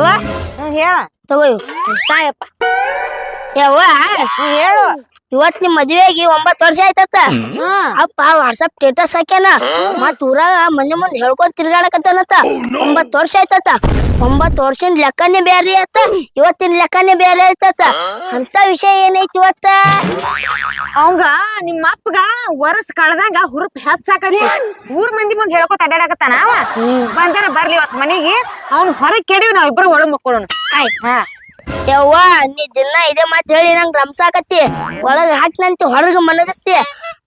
ಯವ್ವ? ಹೇಳ. ತಗೋ ಇವು. ತಾಯಪ್ಪ. ಯವ್ವ? ಹೇಳು. ಇವತ್ ನಿಮ್ ಮದ್ವೆಗೆ ಒಂಬತ್ ವರ್ಷ ಆಯ್ತತ್ತ ಹ್ಮ್. ಅಪ್ಪ ವಾಟ್ಸಪ್ ಸ್ಟೇಟಸ್ ಹಾಕ್ಯಾನ? ಮತ್ ಊರಾಗ ಮಂದಿ ಮುಂದೆ ಹೇಳ್ಕೊಂಡ್ ತಿರ್ಗಾಡಕತ್ತಾನತ್ತ ಒಂಬತ್ ವರ್ಷ ಆಯ್ತತ್ತ ಒಂಬತ್ ವರ್ಷದ ಲೆಕ್ಕನೇ ಬೇರೆ ಆಯ್ತ? ಇವತ್ತಿನ ಲೆಕ್ಕನೇ ಬೇರೆ ಆಯ್ತತ್ತ ಅಂತ ವಿಷಯ ಏನೈತಿ ಇವತ್ತ? ಅವಂಗ ನಿಮ್ಮ ಅಪ್ಪಗ ವರಸ್ ಕಳ್ದಾಗ ಹುರುಪ್ ಹೆಚ್ಚಾಕತಿ ಊರ್ ಮಂದಿ ಮುಂದ್ ಹೇಳ್ಕೊತ ಅಡ್ಡಾಡಕತ್ತಾನ ಅವ? ಬಂದಾರ ಬರ್ಲಿ ಇವತ್ ಮನೆಗೆ. ಅವ್ನು ಹೊರಗೆ ಕೆಡಿವಿ ನಾವ್ ಇಬ್ರು ಒಳಗ್ ಮಕ್ಕಳು ಆಯ್ತ್. ಹಾ. ಯವ್ವ ನೀ ದಿನ ಇದೆ ಮಾತ್ ಹೇಳಿ ನಂಗೆ ರಂಸಾಕತ್ತಿ. ಒಳಗೆ ಹಾಕ್ನಂತಿ ಹೊರಗೆ ಮನಗಸ್ತಿ.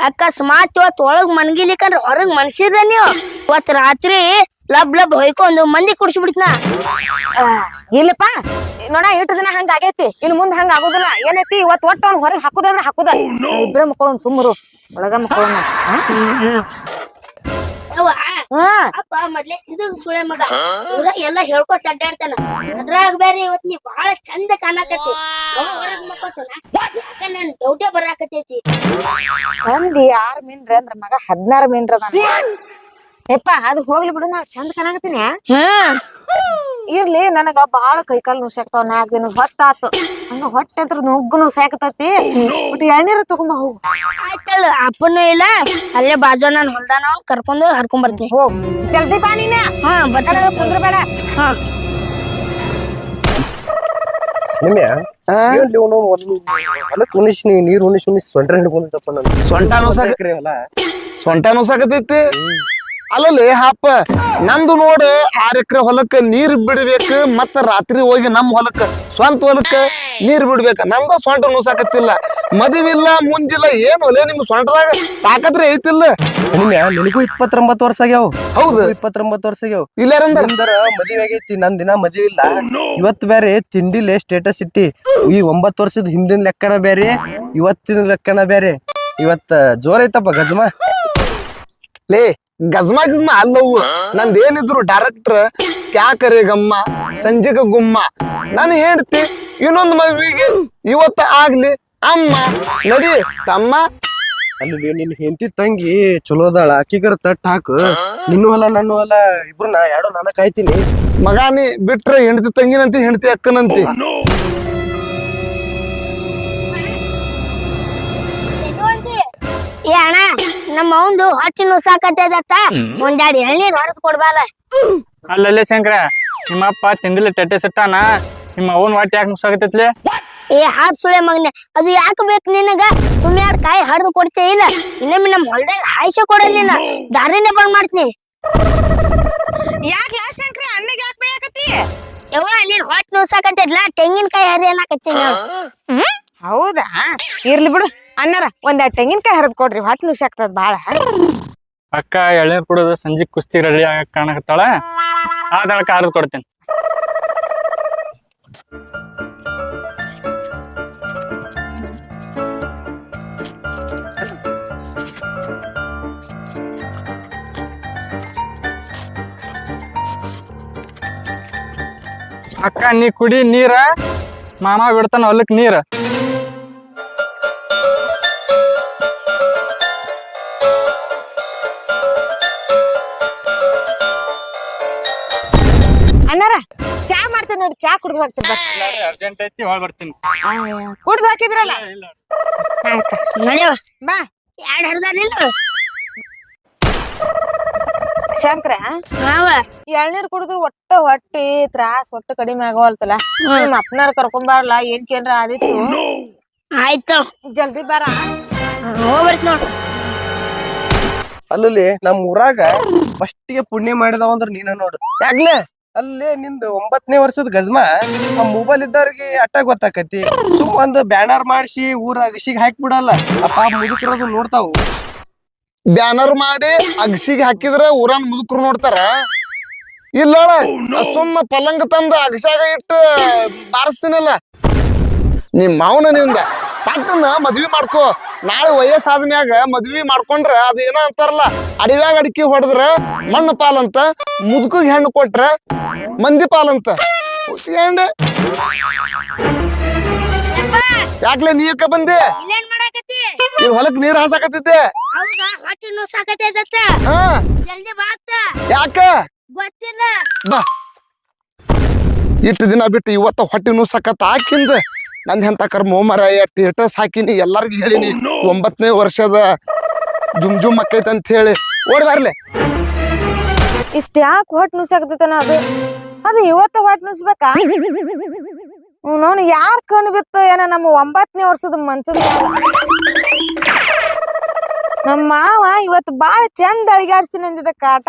ಅಕಸ್ಮಾತ್ ಇವತ್ ಒಳಗ್ ಮನಗಿಲಿಕ್ಕಂದ್ರೆ ಹೊರಗ್ ಮನ್ಸಿದ್ರ ನೀವು? ಇವತ್ತು ರಾತ್ರಿ ಲಬ್ ಲಬ್ ಹೊಯ್ಕೊಂಡು ಮಂದಿ ಕುಡ್ಸಿಬಿಡ್ತನ. ಇಲ್ಲಪ್ಪ. ನೋಡ ಇಟ್ಟು ದಿನ ಹಂಗ ಆಗೈತಿ. ಇನ್ ಮುಂದ್ ಹಂಗ ಆಗುದಿಲ್ಲ. ಏನೈತಿ? ಇವತ್ ಒಟ್ಟ ಅವ್ನ ಹೊರಗ್ ಹಾಕುದಂದ್ರ ಹಾಕುದ. ಇಬ್ರ ಮಕ್ಕಳು ಸುಮ್ಮರು ಒಳಗ ಮಕ್ಕಳನ್ನ ಅಪ್ಪ ಮೊದ್ಲೇ ಇದು ಸುಳೆ ಮಗ. ಇವ್ರ ಎಲ್ಲ ಹೇಳ್ಕೊತ ಅಡ್ಡಾಡ್ತಾನ. ಅದ್ರಾಗ ಬೇರೆ ಇವತ್ ನೀ ಬಹಳ ಚಂದ ಕಾಣಕತ್ತಿ. ಹೊರಗ್ ಮಕ್ಕೋತಾನ. ಯಾಕ ನನ್ ಡೌಟೇ ಬರಾಕತೈತಿ ತಂದಿ ಆರ್ ಮೀನ್ರಿ ಅಂದ್ರ ಮಗ ಹದಿನಾರು ಮೀನ್ರ ಅದ ಯಪ್ಪ ಅದು ಹೋಗ್ಲಿ ಬಿಡು ನಾ ಚಂದ ಕಾಣಕತ್ತೀನಿ. ಹ್ಮ್ ಇರ್ಲಿ ನನಗ ಬಾಳ ಕೈಕಾಲ್ ನುಸಾಕ್ತಾವ ನಾಲ್ಕ್ ದಿನ ಹೊತ್ತಾತು. ಹಂಗ ಹೊಟ್ಟೆ ಅಂತ ನುಗ್ಗು ನುಸಾಕತೈತಿ ಬಟ್ ಎಳ್ನೀರ ತಗೊಂಬ ಹೋಗು. ಆಯ್ತಲ್ಲ ಅಪ್ಪನು ಇಲ್ಲ ಅಲ್ಲೇ ಬಾಜು ನಾನು ಹೊಲ್ದಾನ ಕರ್ಕೊಂಡು ಹರ್ಕೊಂಡ್ ಬರ್ತೀನಿ. ಹೋಗ್. ಜಲ್ದಿ ಬಾ ನೀನ. ಹಾ ಬರ್ತಾನ. ಕುಂದ್ರ ಬೇಡ. ಹಾ. ನಿಮ್ಯ ಏನ್ಲಿ ಅವ್ನು ಒಂದು ಹೊಲಕ್ ಉಣಿಸಿ ನೀ ನೀರ್ ಉಣಿಸಿ ಉಣಿಸಿ ಸೊಂಟ ಹಿಡ್ಕೊಂಡಿದ್ದಪ್ಪ ನಾನು ಸೊಂಟ ಸೊಂಟ ನುಸಾಕತೈತಿ ಅಲ್ಲಲ್ಲಿ ಹಾಪ ನಂದು ನೋಡ ಆರ್ ಎಕರೆ ಹೊಲಕ್ಕೆ ನೀರ್ ಬಿಡ್ಬೇಕು ಮತ್ತ ರಾತ್ರಿ ಹೋಗಿ ನಮ್ ಹೊಲಕ್ಕೆ ಸ್ವಂತ ಹೊಲಕ್ಕೆ ನೀರ್ ಬಿಡ್ಬೇಕ. ನಮ್ದ ಸೊಂಟ ನುಸಾಕತ್ತಿಲ್ಲ. ಮದುವಿಲ್ಲ ಮುಂಜಿಲ್ಲ ಏನು ಅಲ್ಲ ನಿಮ್ ಸೊಂಟದಾಗ ತಾಕತ್ರಿ ಐತಿಲ್ಲ. ನಿನಗೂ ಇಪ್ಪತ್ತೊಂಬತ್ತು ವರ್ಷ ಆಗ್ಯಾವ. ಹೌದು. ಇಪ್ಪತ್ತೊಂಬತ್ತು ವರ್ಷ ಆಗ್ಯಾವ. ಇಲ್ಲಾರಂದ್ರ ಮದುವೆ ಆಗೈತಿ ನನ್ ದಿನ ಮದುವೆ ಇಲ್ಲ. ಇವತ್ ಬೇರೆ ತಿಂಡಿಲೆ ಸ್ಟೇಟಸ್ ಇಟ್ಟಿ. ಈ ಒಂಬತ್ತು ವರ್ಷದ ಹಿಂದಿನ ಲೆಕ್ಕನ ಬೇರೆ ಇವತ್ತಿನ ಲೆಕ್ಕನ ಬೇರೆ ಇವತ್ತ ಜೋರ್ ಐತಪ್ಪ ಗಜಮ. ಲೇ ಗಜ್ಮ ಗಿಜ್ಮ ಅಲ್ಲವು. ನಂದ್ ಏನಿದ್ರು ಡೈರೆಕ್ಟರ್ ಕ್ಯಾಕರೆ ಗಮ್ಮ ಸಂಜೆಗ ಗುಮ್ಮ ನಾನು ಹೇಳ್ತಿ ಇನ್ನೊಂದ್ ಮದ್ವಿಗೆ ಇವತ್ತ ಆಗ್ಲಿ. ಅಮ್ಮ ನಡಿ ತಮ್ಮ. ಅಲ್ಲಿ ನಿನ್ ಹೆಂಡತಿ ತಂಗಿ ಚಲೋ ಅದಾಳ ಆಕಿಗರ ತಟ್ಟ ಹಾಕು. ನಿನ್ನೂ ಹೊಲ ನನ್ನ ಹೊಲ ಇಬ್ರನ್ನ ಎರಡು ನಾನ ಕಾಯ್ತೀನಿ. ಮಗಾನಿ ಬಿಟ್ರೆ ಹೆಂಡತಿ ತಂಗಿನಂತಿ ಹೆಂಡತಿ ಅಕ್ಕನಂತಿ. ಏ ಅಣ್ಣ ನಮ್ಮ ಅವಂದು ಹೊಟ್ಟಿ ನುಸಾಕತ್ತೈದತ್ತ ಒಂದೆರಡು ಎಳ್ನೀರ್ ಹೊಡೆದ್ ಕೊಡ್ಬಾಲ. ಅಲ್ಲಲ್ಲೇ ಶಂಕರ ನಿಮ್ಮಪ್ಪ ತಿಂದಿಲ್ಲ ತಿಂಡಿಲ್ಲ ಟೆಟ್ಟೆ ಸಿಟ್ಟಾನ? ನಿಮ್ಮ ಅವನ್ ವಾಟಿ ಯಾಕೆ ಮುಸಾಕತ್ತೈತ್ಲೆ ಏ ಹಾಪ್ ಸುಳೆ ಮಗ್ನೆ ಅದು ಯಾಕೆ ಬೇಕು ನಿನಗ? ಸುಮ್ಮನೆ ಎರಡು ಕಾಯಿ ಹರಿದು ಕೊಡ್ತೇ ಇಲ್ಲ? ಇನ್ನೊಮ್ಮೆ ನಮ್ಮ ಹೊಲ್ದಾಗ ಹಾಯ್ಸ ಕೊಡಲ್ಲ ನೀನ. ದಾರಿನೇ ಬಂದ್ ಮಾಡ್ತೀನಿ. ಯಾಕೆ ಶಂಕರ ಅಣ್ಣಗೆ ಯಾಕೆ ಬೇಕತ್ತಿ ಯವ್ವ ನೀನ್ ಹೊಟ್ಟೆ ನುಸಾಕತ್ತೈದ್ಲ ತೆಂಗಿನಕಾಯಿ ಹರಿ ಅನ್ನಕತ್ತೀನಿ ಹೌದಾ? ಇರ್ಲಿ ಬಿಡು. ಅಣ್ಣಾರ, ಒಂದ್ ತೆಂಗಿನಕಾಯಿ ಹರಿದ್ ಕೊಡ್ರಿ. ಹೊಟ್ಟೆ ಆಗ್ತದ ಬಾಳ. ಅಕ್ಕ, ಎಳ್ನೀರ್ ಕುಡಿದು ಸಂಜೆ ಕುಸ್ತಿ ರೆಡಿ ಆಗ ಕಾಣಕತ್ತಾಳ. ಆ ದಳಕ ಹರಿದ್ ಕೊಡ್ತೇನೆ. ಅಕ್ಕ, ನೀ ಕುಡಿ ನೀರ. ಮಾಮ ಬಿಡ್ತಾನ ಹೊಲಕ್ ನೀರ. ಚಾ ಕುಡ್ದು ಹೋಗ್ತೀನಿ ಅರ್ಜೆಂಟ್ ಐತಿ ಹೊಳ್ ಬರ್ತೀನಿ. ಕುಡ್ದು ಹಾಕಿದ್ರಲ್ಲ? ಆಯ್ತಾ ನಡೆಯವ ಬಾ. ಎರಡು ಹರಿದಾರಿಲ್ಲ ಶಂಕ್ರ ಹಾವ. ಎಳ್ನೀರ್ ಕುಡಿದ್ರು ಒಟ್ಟ ಹೊಟ್ಟಿ ತ್ರಾಸ್ ಒಟ್ಟು ಕಡಿಮೆ ಆಗೋಲ್ತಲ್ಲ ನಿಮ್ಮ ಅಪ್ಪನಾರ ಕರ್ಕೊಂಡ್ ಬರಲ್ಲ ಏನ್ ಕೇಂದ್ರ ಆದಿತ್ತು? ಆಯ್ತು. ಜಲ್ದಿ ಬಾರ. ಹೋಗ್ಬರ್ತಿ ನೋಡ್ರಿ ಅಲ್ಲಿ ನಮ್ ಊರಾಗ ಫಸ್ಟಿಗೆ ಪುಣ್ಯ ಮಾಡಿದವ ಅಂದ್ರ ನೀನ ನೋಡು. ಯಾಕ್ಲೆ? ಅಲ್ಲಿ ನಿಂದ ಒಂಬತ್ತನೇ ವರ್ಷದ ಗಜ್ಮ ಆ ಮೊಬೈಲ್ ಇದ್ದವ್ರಿಗೆ ಅಟ್ಟ ಗೊತ್ತಾಕತಿ. ಸುಮ್ ಒಂದ್ ಬ್ಯಾನರ್ ಮಾಡಿಸಿ ಊರ ಅಗಸಿಗೆ ಹಾಕಿ ಬಿಡಲ್ಲ ಅಪ್ಪ ಮುದುಕರದು ನೋಡ್ತಾವು. ಬ್ಯಾನರ್ ಮಾಡಿ ಅಗಸಿಗೆ ಹಾಕಿದ್ರ ಊರನ್ ಮುದುಕರು ನೋಡ್ತಾರ. ಇಲ್ಲ ಸುಮ್ಮ ಪಲ್ಲಂಗ ತಂದ ಅಗಸಾಗ ಇಟ್ಟು ಬಾರಿಸ್ತೀನಲ್ಲ. ನಿಮ್ಮ ಮಾವನ ನಿಂದ. ಪಟ್ಟನ ಮದ್ವಿ ಮಾಡ್ಕೋ. ನಾಳೆ ವಯಸ್ಸಾದ ಮ್ಯಾಗ ಮದ್ವಿ ಮಾಡ್ಕೊಂಡ್ರ ಅದ ಏನೋ ಅಂತಾರಲ್ಲ ಅಡಿವ್ಯಾಗ ಅಡಿಕೆ ಹೊಡೆದ್ರ ಮಣ್ಣು ಪಾಲಂತ ಮುದುಕಿಗೆ ಹೆಣ್ಣು ಕೊಟ್ರ ಮಂದಿ ಪಾಲಂತ. ಯಾಕ್ಲೆ ನೀ ಯಾಕ ಬಂದೆ? ಇಲ್ಲೇನ್ ಮಾಡಾಕತ್ತಿ? ಈ ಹೊಲಕ್ ನೀರ್ ಹಾಸಾಕತ್ತಿದ್ದೆ. ಯಾಕ? ಗೊತ್ತಿಲ್ಲ. ಬಾ. ಇಟ್ಟು ದಿನ ಬಿಟ್ಟು ಇವತ್ತ ಹೊಟ್ಟೆ ಸಾಕತ್ತ. ಹಾಕಿಂದ ನಂದ್ ಎಂತ ಕರ್ಮ ಮರಾಯ ಟೇಟಸ್ ಹಾಕಿನಿ ಎಲ್ಲರಿಗೂ ಹೇಳಿನಿ. ಒಂಬತ್ತನೇ ವರ್ಷದ ಜುಮ್ ಜುಮ್ ಅಕ್ಕೈತೆ ಅಂತ ಹೇಳಿ. ಓಡಿ ಬರ್ಲೆ. ಇಷ್ಟ ಯಾಕೆ ಹೊಟ್ಟೆ ನುಸಾಕ್ತೈತನ ಅದು? ಅದು ಇವತ್ತು ಹೊಟ್ಟೆ ನುಸ್ಬೇಕಾ? ನೋನು ಯಾರ್ ಕಣ್ಣು ಬಿತ್ತು ಏನ ನಮ್ಮ ಒಂಬತ್ತನೇ ವರ್ಷದ ಮ್ಯಾಗ ನಮ್ಮ ಮಾವ ಇವತ್ತು ಬಾಳ ಚಂದ ಅಡಿಗಾಡ್ಸ್ತೀನಿ ಅಂದಿದ್ದ ಕಾಟ.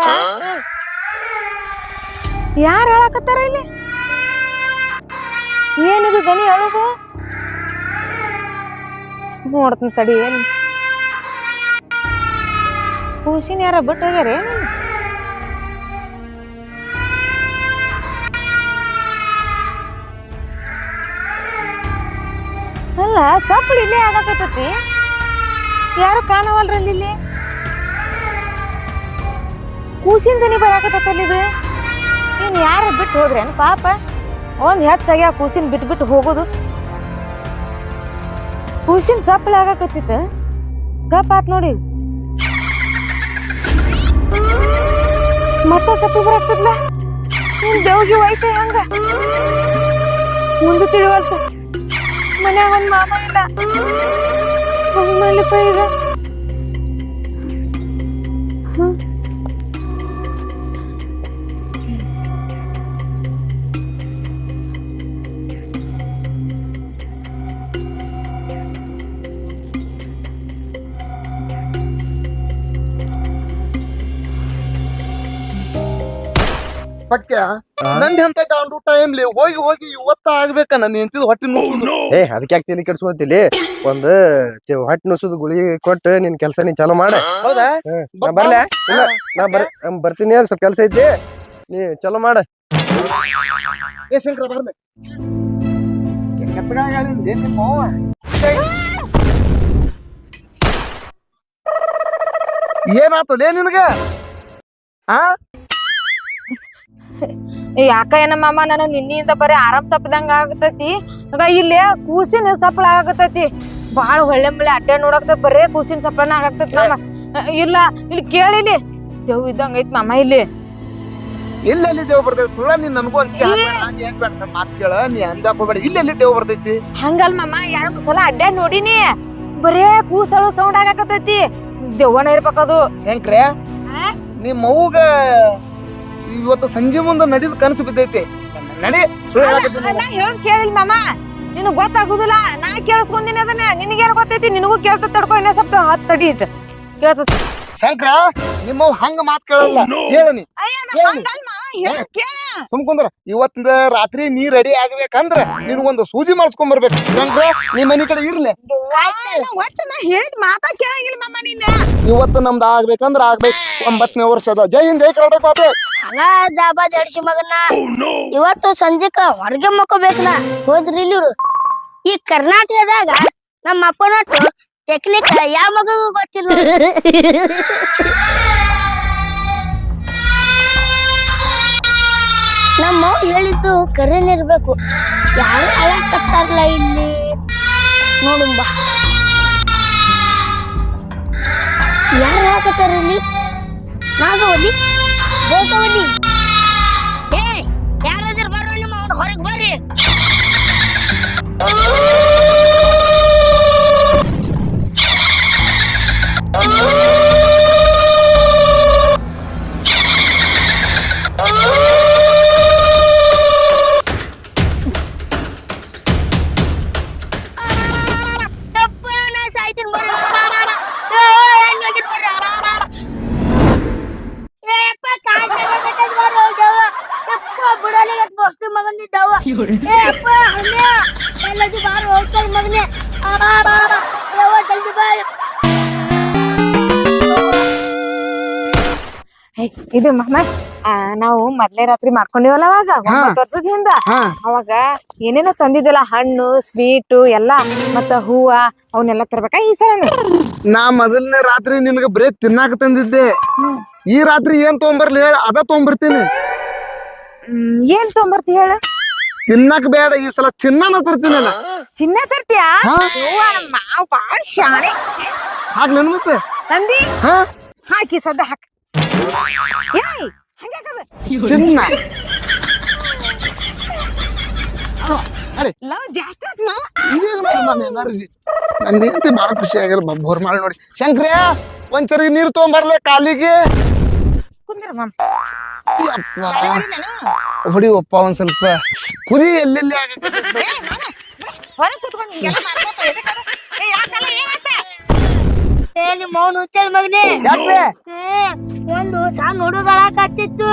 ಯಾರು ಹೇಳಕತ್ತಾರ ಇಲ್ಲಿ? ಏನಿದು ದನಿ ಹೇಳುದು? ನೋಡ್ತೀನಿ ತಡಿ ಏನು. ಕೂಸಿನ ಯಾರ ಬಿಟ್ಟು ಹೋಗ್ಯಾರ ಅಲ್ಲ ಸಪ್ಪಳು ಇಲ್ಲೇ ಆಗಕತ್ತೈತಿ. ಯಾರು ಕಾಣವಲ್ರಲ್ಲಿ ಇಲ್ಲಿ? ಕೂಸಿನ ದನಿ ಬರಾಕತ್ತಲ್ಲ ಇದು. ಇನ್ ಯಾರು ಬಿಟ್ಟು ಹೋದ್ರೇನು ಪಾಪ? ಒಂದು ಹೆಚ್ಚಾಗಿ ಆ ಕೂಸಿನ ಬಿಟ್ಟು ಬಿಟ್ಟು ಹೋಗೋದು. ಕೂಸಿನ ಸಪ್ಪಳ ಆಗಾಕತ್ತಿತ್ತ ಗಪ್ ಆತ್ ನೋಡಿ. ಮತ್ತ ಸಪ್ಪಳ ಬರಾಕ್ತದ್ಲ ನಿನ್ ದೇವ್ಗಿ ಹೋಯ್ತ ಹಂಗ? ಮುಂದೆ ತಿಳಿವಲ್ತ. ಮನ್ಯಾಗ ಒಂದ್ ಮಾಮ ಇಲ್ಲ. ಸುಮ್ಮನೆ ಈಗ. ಹ್ಮ್. ಪಕ್ಯ ನಂದ್ ಎಂತ ಟೈಮ್ ಲೇ ಹೋಗಿ ಹೋಗಿ ಇವತ್ತ ಆಗ್ಬೇಕ ನನ್ನ ಹೆಂಡತಿದ್ ಹೊಟ್ಟೆ ನುಸುದು. ಏ ಅದಕ್ಕೆ ಯಾಕೆ ಕೆಡ್ಸ್ಕೊಂತಿಲಿ? ಒಂದ್ ಒಂದು ಹೊಟ್ಟೆ ನುಸುದು ಗುಳಿ ಕೊಟ್ಟು ನಿನ್ ಕೆಲ್ಸ ನೀನ್ ಚಾಲೂ ಮಾಡ. ಹೌದಾ? ನಾ ಬರ್ಲೆ? ಇಲ್ಲ ನಾ ಬರ್ ಬರ್ತೀನಿ ಸ್ವಲ್ಪ ಕೆಲ್ಸ ಐತಿ? ನೀ ಚಲೋ ಮಾಡ. ಏ ಶಂಕರ ಬರ್ಲೆ. ಏನಾತು ಲೇ ನಿನಗ? ಆ? ಯಾಕ ಏನಮ್ಮಮ್ಮ ನನಗ್ ನಿನ್ನಿಂದ ಬರೀ ಆರಾಮ್ ತಪ್ಪದಂಗ ಆಗತೈತಿ ಆಗ ಇಲ್ಲಿ ಕೂಸಿನ ಸಪ್ಪಳ ಆಗತೈತಿ ಬಾಳ ಒಳ್ಳೆ ಮಳೆ ಅಡ್ಡ ನೋಡಕ್ತ ಬರೇ ಕೂಸಿನ ಸಪ್ಪಳನ ಆಗತೈತಿ ನಮ್ಮ ಇಲ್ಲ ಇಲ್ಲಿ ಕೇಳಿಲಿ ದೇವ್ ಇದ್ದಂಗ ಐತ್ ಮಾಮ ಇಲ್ಲಿ. ಇಲ್ಲೆಲ್ಲಿ ದೇವ್ ಬರ್ತೈತಿ. ಸುಳ್ಳ ನೀನ್ ನನಗೂ ಅಂತ ನಾನ್ ನನ್ ಮಾತ್ ಕೇಳ ನೀ ಅಂದಾಕ್ ಹೋಗ್ಬೇಡ ಇಲ್ಲೆಲ್ಲಿ ದೇವ್ ಬರ್ತೈತಿ. ಹಂಗಲ್ ಮಾಮ ಎರಡು ಸಲ ಅಡ್ಡ ನೋಡಿನಿ. ಬರೇ ಕೂಸಳು ಸೌಂಡ್ ಆಗಾಕತೈತಿ ದೆವ್ವನ ಇರ್ಬೇಕದು ಶಂಕ್ರೆ ನಿಮ್ಮ ಮೌಗ ಇವತ್ತು ಸಂಜೆ ಮುಂದೆ ನಡಿದ ಕನಸು ಬಿದ್ದೈತಿ. ನಡಿ. ನಾ ಹೇಳೋದ್ ಕೇಳಿಲ್ ಮಾಮ. ನಿನಗ್ ಗೊತ್ತಾಗುದಿಲ್ಲ ನಾ ಕೇಳಿಸ್ಕೊಂದಿನಿ ಅದನ್ನ. ನಿನಗೇನು ಗೊತ್ತೈತಿ? ನಿನಗೂ ಕೇಳ್ತ ತಡ್ಕೊ ಇನ್ನೇ ಸ್ವಲ್ಪ ಹತ್ತು ತಡಿ ಇಟ್. ಕೇಳ್ತ ಶಂಕರ ನಿಮ್ಮವ್ ಹಂಗ ಮಾತ್ ಕೇಳಲ್ಲ. ಹೇಳನಿ ಹೇಳಿ. ಸುಮ್ ಕುಂದ್ರ. ಇವತ್ತಿಂದ ರಾತ್ರಿ ನೀ ರೆಡಿ ಆಗ್ಬೇಕಂದ್ರ ನಿನಗೊಂದು ಸೂಜಿ ಮಾಡಿಸ್ಕೊಂಡ್ ಬರ್ಬೇಕು. ಚಂದ್ರ ನೀ ಮನಿ ಕಡೆ ಇರ್ಲಿ. ಒಟ್ಟ ನಾ ಹೇಳಿದ್ ಮಾತಾ ಕೇಳಂಗಿಲ್ಲ ಇವತ್ತು ನಮ್ದು ಆಗ್ಬೇಕಂದ್ರ ಆಗ್ಬೇಕು. ಒಂಬತ್ತನೇ ವರ್ಷದ ಜೈ ಹಿಂದ್ ಜೈ ಕರ್ನಾಟಕ ಮಾತು ಮಗನ. ಇವತ್ತು ಸಂಜೆಕ ಹೊರಗೆ ಮಕ್ಕೋಬೇಕನ ಹೋದ್ರಿ ಇಲ್ಲಿರು ಇವ್ರು. ಈ ಕರ್ನಾಟಕದಾಗ ನಮ್ಮ ಅಪ್ಪನಟ್ಟು ಟೆಕ್ನಿಕ್ ಯಾವ ಮಗಗೂ ಗೊತ್ತಿಲ್ಲ ನಮ್ಮ ಹೇಳಿದ್ದು ಕರೆನೆ ಇರ್ಬೇಕು ಯಾರು ಅಳಕತ್ತಾರಲ್ಲ ಇಲ್ಲಿ? ನೋಡುಂಬ ಯಾರು ಹೇಳಕತ್ತಾರ ಇಲ್ಲಿ ನಾಗವಲ್ಲಿ? ಬೋಕವಲ್ಲಿ ಏ ಯಾರಾದ್ರೂ ಬರೋ ನಿಮ್ಮ ಹೊರಗೆ ಬರ್ರಿ. ಬಾರೋ ಹೋಗ್ತಾರ ಮಗನೇ. ಯವ್ವ, ಜಲ್ದಿ ಬಾ. ಹೇ, ಇದು ಮಹಮ್ಮದ್ ಆ, ನಾವು ಮೊದ್ಲೇ ರಾತ್ರಿ ಮಾಡ್ಕೊಂಡಿವಲ್ಲ ಅವಾಗ ಒಂಬತ್ತು ವರ್ಷದ ಹಿಂದ ಅವಾಗ ಏನೇನೋ ತಂದಿದ್ದಲ್ಲ ಹಣ್ಣು ಸ್ವೀಟು ಎಲ್ಲ ಮತ್ತ ಹೂವ ಅವನ್ನೆಲ್ಲ ತರ್ಬೇಕಾ ಈ ಸಲ ನಾ ಮೊದಲನೇ ರಾತ್ರಿ ನಿನ್ಗೆ ಬರೇ ತಿನ್ನಾಕ ತಂದಿದ್ದೆ. ಈ ರಾತ್ರಿ ಏನ್ ತಗೊಂಬರ್ಲಿ ಹೇಳ ಅದ ತಗೊಂಬರ್ತೀನಿ. ಏನ್ ತೊಂಬರ್ತಿ ಹೇಳ? ತಿನ್ನಕ್ ಬೇಡ ಈ ಸಲ ಚಿನ್ನನ ತರ್ತೀನಲ್ಲ. ಚಿನ್ನ ತರ್ತೀಯಾ? ಹಾ? ನಮ್ಮ ಮಾವ ಬಾಳ ಶಾಣೆ. ಮತ್ತೆ ತಂದಿ ಹಾ. ಹಾಕಿ ಸದ್ದ ಹಾಕ. ಏಯ್ ಹಂಗ್ಯಾಕದ ಚಿನ್ನ. ಲವ್ ಜಾಸ್ತಿ ಆತ್ ಮಾವ ನೋಡಿ ನನ್ನ ಎನರ್ಜಿ. ಅಂತ ಭಾಳ ಖುಷಿ ಆಗ್ಯಾರ ಬೋರ್ ಮಾಡಿ ನೋಡಿ. ಶಂಕ್ರಿಯ ಒಂದ್ಸರಿ ನೀರು ತಗೊಂಬರ್ಲೆ ಕಾಲಿಗೆ. ಕುಂದ್ರ ಮಾಮ. ಹೊಡಿವಪ್ಪ ಒಂದ್ ಸ್ವಲ್ಪ. ಕುದಿ ಎಲ್ಲೆಲ್ಲಿ. ಹೊರಗೆ ಕೂತ್ಕೊಂಡು ಹಿಂಗೆಲ್ಲ ಮಾಡ್ಕೋತ ಎದಕ್ಕದು? ಏ ಯಾಕಲ್ಲ ಏ ನಿಮ್ಮ ಮಗನೇ? ಒಂದು ಸಣ್ಣ ಹುಡುಗಳಾಕತ್ತಿತ್ತು.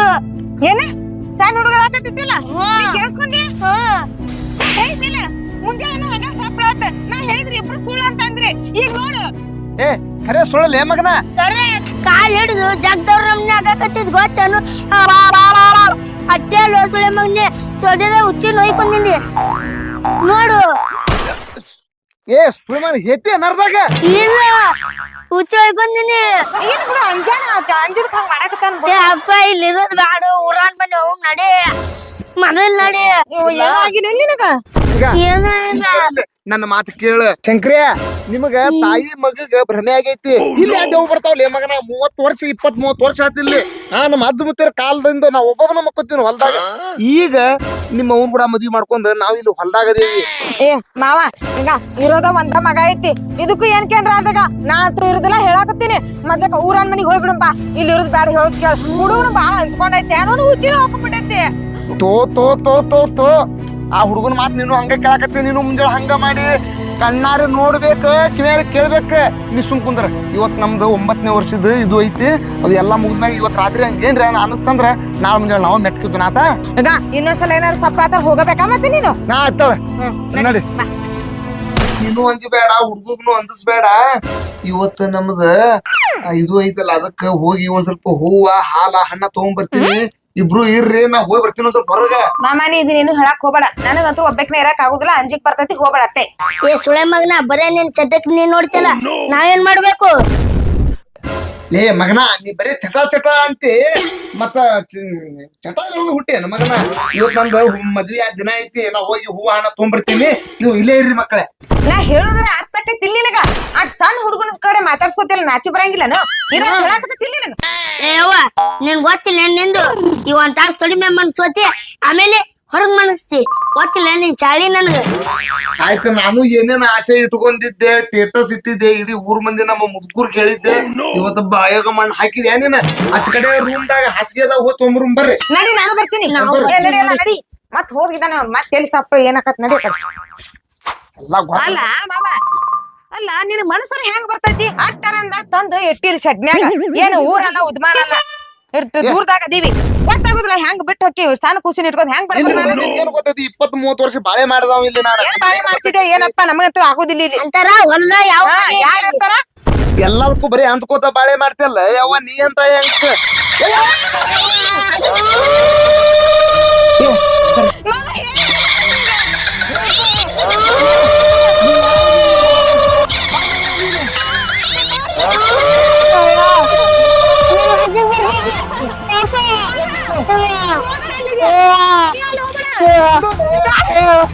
ಏನ? ಸಣ್ಣ ಹುಡುಗರ ಆಗತ್ತಿಲ್ಲ ಕೇಳಿಸ್ಕೊಂಡಿ? ಹೇಳ್ತಿಲ್ಲ. ಮುಂಜಾನೆ ಹಂಗ ಆತ ನಾ ಹೇಳಿದ್ರಿ ಇಬ್ರು ಸುಳ್ಳು ಅಂತ ಅಂದ್ರಿ. ಈಗ ನೋಡು. ಏ ಖರೆ ಸುಳ್ಳಲ್ಲ ಏ ಮಗನ? ಕರೆ ಕಾಲ್ ಹಿಡಿದು ಜಗ್ದವ್ರ ನಮ್ನೆ ಆಗಾಕತ್ತಿದ್ ಗೊತ್ತೇನು? ಅಟ್ಟೆ ಲೋಸುಳೆ ಮಗನೆ? ಚೊಡೆದ ಉಚ್ಚಿ ನೋಯ್ಕೊಂಡಿನಿ ನೋಡು. ಏ ಸುಳಿಮನ್ ಹೆತ್ತಿ ನರ್ದಾಗ ಇಲ್ಲ. ಹುಚ್ಚಿ ಹೋಯ್ಕೊಂದಿನಿ ಏನ್ ಬಿಡು ಅಂಜಾನ ಆತ. ಅಂಜದಕ್ ಹಂಗ ಮಾಡಕತ್ತಾನ ಏ ಅಪ್ಪ ಇಲ್ಲಿರೋದ್ ಬ್ಯಾಡ. ಊರಾನ್ ಮನೆ ಹೋಗ್ ನಡೆ. ಮೊದಲ್ ನಡೆ. ಏನಾಗಿಲ್ಲ ನಿನಗ? ಈಗ ನನ್ನ ಮಾತು ಕೇಳ. ಶಂಕ್ರಿಯ ನಿಮಗ ತಾಯಿ ಮಗಗ ಭ್ರಮೆ ಆಗೈತಿ. ಇಲ್ಲಿ ಯಾವ ದೇವ್ ಬರ್ತಾವಲ್ಲ ಮಗನ ಮೂವತ್ ವರ್ಷ ಇಪ್ಪತ್ ಮೂವತ್ ವರ್ಷ ಆತಿಲ್ಲಿ ಇಲ್ಲಿ. ನಾನು ಮದ್ದು ಮುತ್ತಿರ ಕಾಲದಿಂದ ನಾವ್ ಒಬ್ಬೊಬ್ಬನ ಮಕ್ಕೋತೀನಿ ಹೊಲ್ದಾಗ. ಈಗ ನಿಮ್ಮ ಅವ್ನ್ ಕೂಡ ಮದ್ವಿ ಮಾಡ್ಕೊಂಡ್ ನಾವ್ ಇಲ್ಲಿ ಹೊಲ್ದಾಗ ಅದೇವಿ. ಏ ಮಾವ ಈಗ ಇರೋದ ಒಂದ ಮಗ ಐತಿ. ಇದಕ್ಕೂ ಏನ್ ಕೇಂದ್ರ ಆದಾಗ ನಾ ಹತ್ರ ಇರೋದಿಲ್ಲ ಹೇಳಾಕತ್ತೀನಿ. ಮೊದ್ಲಕ ಊರನ್ ಮನಿಗ್ ಹೋಗ್ಬಿಡಂಪ. ಇಲ್ಲಿ ಇರೋದ್ ಬ್ಯಾಡ ಹೇಳೋದ್ ಕೇಳ. ಹುಡುಗನು ಬಾಳ ಹಂಚ್ಕೊಂಡೈತಿ. ಏನೋ ಹುಚ್ಚಿನ ಹೋಗ್ಬಿಟ್ಟೈತಿ. ತೋ ತೋ ತೋ ತೋ ತೋ. ಆ ಹುಡುಗನ ಮಾತ್ ನೀನು ಹಂಗ ಕೇಳಾಕತ್ತಿ ನೀನು ಮುಂಜಾನೆ ಹಂಗ ಮಾಡಿ ಕಣ್ಣಾರೆ ನೋಡ್ಬೇಕ ಕಿವಿಯಾರ ಕೇಳ್ಬೇಕ. ನೀ ಸುಮ್ ಕುಂದ್ರ. ಇವತ್ ನಮ್ದು ಒಂಬತ್ತನೇ ವರ್ಷದ ಇದು ಐತಿ ಅದು ಎಲ್ಲಾ ಮುಗಿದ್ಮ್ಯಾಗ ಇವತ್ ರಾತ್ರಿ ಹಂಗೇನ್ರಿ ಅನಸ್ತಂದ್ರ ನಾಳೆ ಮುಂಜಾನೆ ನಾವು ಮೆಟ್ಕಿದ್ವಿ ನಾತ. ಇನ್ನೊಂದ್ಸಲ ಏನಾರ ಸಪ್ರಾತ ಹೋಗಬೇಕಾ ಮತ್ತೆ ನೀನು? ನಾ ಆಯ್ತಾಳ ನೋಡಿ. ನೀನು ಅಂಜಬೇಡ ಹುಡುಗನು ಅಂದಿಸ್ಬೇಡ. ಇವತ್ತು ನಮ್ದ ಇದು ಐತಲ್ಲ ಅದಕ್ಕ ಹೋಗಿ ಒಂದ್ ಸ್ವಲ್ಪ ಹೂವ ಹಾಲ ಹಣ್ಣ ತಗೊಂಡ್ ಬರ್ತೀನಿ ಇಬ್ರು ಇರ್ರಿ ನಾ ಹೋಗಿ ಬರ್ತೀನಿ ಅಂತ ಬರೋಗ. ಮಾಮಾನಿ ಇದೀನಿ ನೀನು ಹೇಳಕ್ ಹೋಗ್ಬೇಡ. ನನಗಂತೂ ಒಬ್ಬಕ್ನ ಇರಕ್ ಆಗುದಿಲ್ಲ ಅಂಜಿಕ್ ಬರ್ತೈತಿ ಹೋಗ್ಬೇಡ ಅಷ್ಟೇ. ಏ ಸುಳೆ ಮಗನ ಬರೇ ನಿನ್ ಚಟಕ್ ನೀನ್ ನೋಡ್ತಿಲ್ಲ ನಾವೇನ್ ಮಾಡ್ಬೇಕು? ಲೇ ಮಗನ ನೀ ಬರೀ ಚಟ ಚಟ ಅಂತಿ. ಮತ್ತ ಚಟ ಹುಟ್ಟೇನು ಮಗನ? ಇವತ್ ನಂದು ಮದ್ವೆ ಆ ದಿನ ಐತಿ ನಾ ಹೋಗಿ ಹೂವ ಹಣ ತೊಗೊಂಡ್ಬರ್ತೀನಿ ನೀವು ಇಲ್ಲೇ ಇರ್ರಿ ಮಕ್ಕಳೇ. ನಾ ಹೇಳೋದ್ರ ಅರ್ಥ ಆಕೈತಿ ಇಲ್ಲಿ ನಿನಗ. ಅಟ್ ಸಣ್ಣ ಹುಡುಗನ ಕಡೆ ಮಾತಾಡ್ಸ್ಕೊತಿಲ್ಲ ನಾಚಿ ಬರಂಗಿಲ್ಲ ಇರ ಹೇಳಾಕತ್ತಿಲ್ಲ ನಿನಗ? ಏ ಅವ್ವ ನಿನ್ ಗೊತ್ತಿಲ್ಲ ನಿಂದು? ಈ ಒಂದ್ ತಾಸ್ ತೊಡಿ ಮೇಲೆ ಮನ್ಸೋತಿ ಆಮೇಲೆ ಹೊರಗ್ ಮನಸ್ತಿ. ಗೊತ್ತಿಲ್ಲ ನೀನ್ ಚಾಳಿ ನನ್ಗ. ಆಯ್ತು ನಾನು ಏನೇನ್ ಆಸೆ ಇಟ್ಕೊಂಡಿದ್ದೆ ಸ್ಟೇಟಸ್ ಇಟ್ಟಿದ್ದೆ ಇಡೀ ಊರ್ ಮಂದಿ ನಮ್ಮ ಮುದ್ಕೂರ್ ಕೇಳಿದ್ದೆ ಇವತ್ತ ಬಾಯೋಗ ಮಣ್ಣು ಹಾಕಿದ್ಯಾ ನೀನ? ಆಚ ಕಡೆ ರೂಮ್ದಾಗ ಹಾಸಿಗೆದಾಗ ಹೋಗಿ ತೊಂಬ್ರೂಮ್ ಬರ್ರಿ. ನಡಿ ನಾನು ಬರ್ತೀನಿ. ಏ, ನಡಿ. ಅಲ್ಲ ನಡಿ ಮತ್ ಹೋಗಿದ್ದಾನ ಮತ್ತೆ ಎಲ್ಲಿ ಸಪ್ಪ ಏನಾಕತ್ ನಡಿ ಆ ಕಡೆ. ಎಲ್ಲಾ ಗೊತ್ತ- ಅಲ್ಲ ಮಾಮ. ಅಲ್ಲ ನಿನ್ ಮನಸ್ಸಲ್ಲಿ ಹೆಂಗ್ ಬರ್ತೈತಿ? ಅಟ್ಟರಂದ ತಂದು ಎಟ್ಟಿರಿ ಶಡ್ನ್ಯಾಗ. ಏನು ಊರಲ್ಲ ಉದ್ಮಾನ ಅಲ್ಲ ಇರ್ತ ದೂರದಾಗ ಅದೀವಿ. ಗೊತ್ತಾಗುದಿಲ್ಲ ಹೆಂಗ್ ಬಿಟ್ಟು ಹೋಗಿ ಸಣ್ಣ ಕೂಸಿನ ಇಟ್ಕೊಂಡ್ ಹೆಂಗ್ ಬರ್ತೀನಿ ನಾನು ನಿನ್ಗೇನ್ ಗೊತ್ತೈತಿ? ಇಪ್ಪತ್ ಮೂವತ್ ವರ್ಷ ಬಾಳೆ ಮಾಡ್ದಾವ ಇಲ್ಲಿ ನಾನು. ಏನ್ ಬಾಳೆ ಮಾಡ್ತಿದ್ದೆ ಏನಪ್ಪ? ನಮಗಂತೂ ಆಗುದಿಲ್ಲ ಇಲ್ಲಿ. ಅಂತಾರ ಯಾವ ಯಾರು ಅಂತಾರ? ಎಲ್ಲದಕ್ಕೂ ಬರೀ ಅಂದ್ಕೋತ ಬಾಳೆ ಮಾಡ್ತಿಲ್ಲ ಯವ್ವ ನೀ ಅಂತ ಹೆಂಗ್ಸ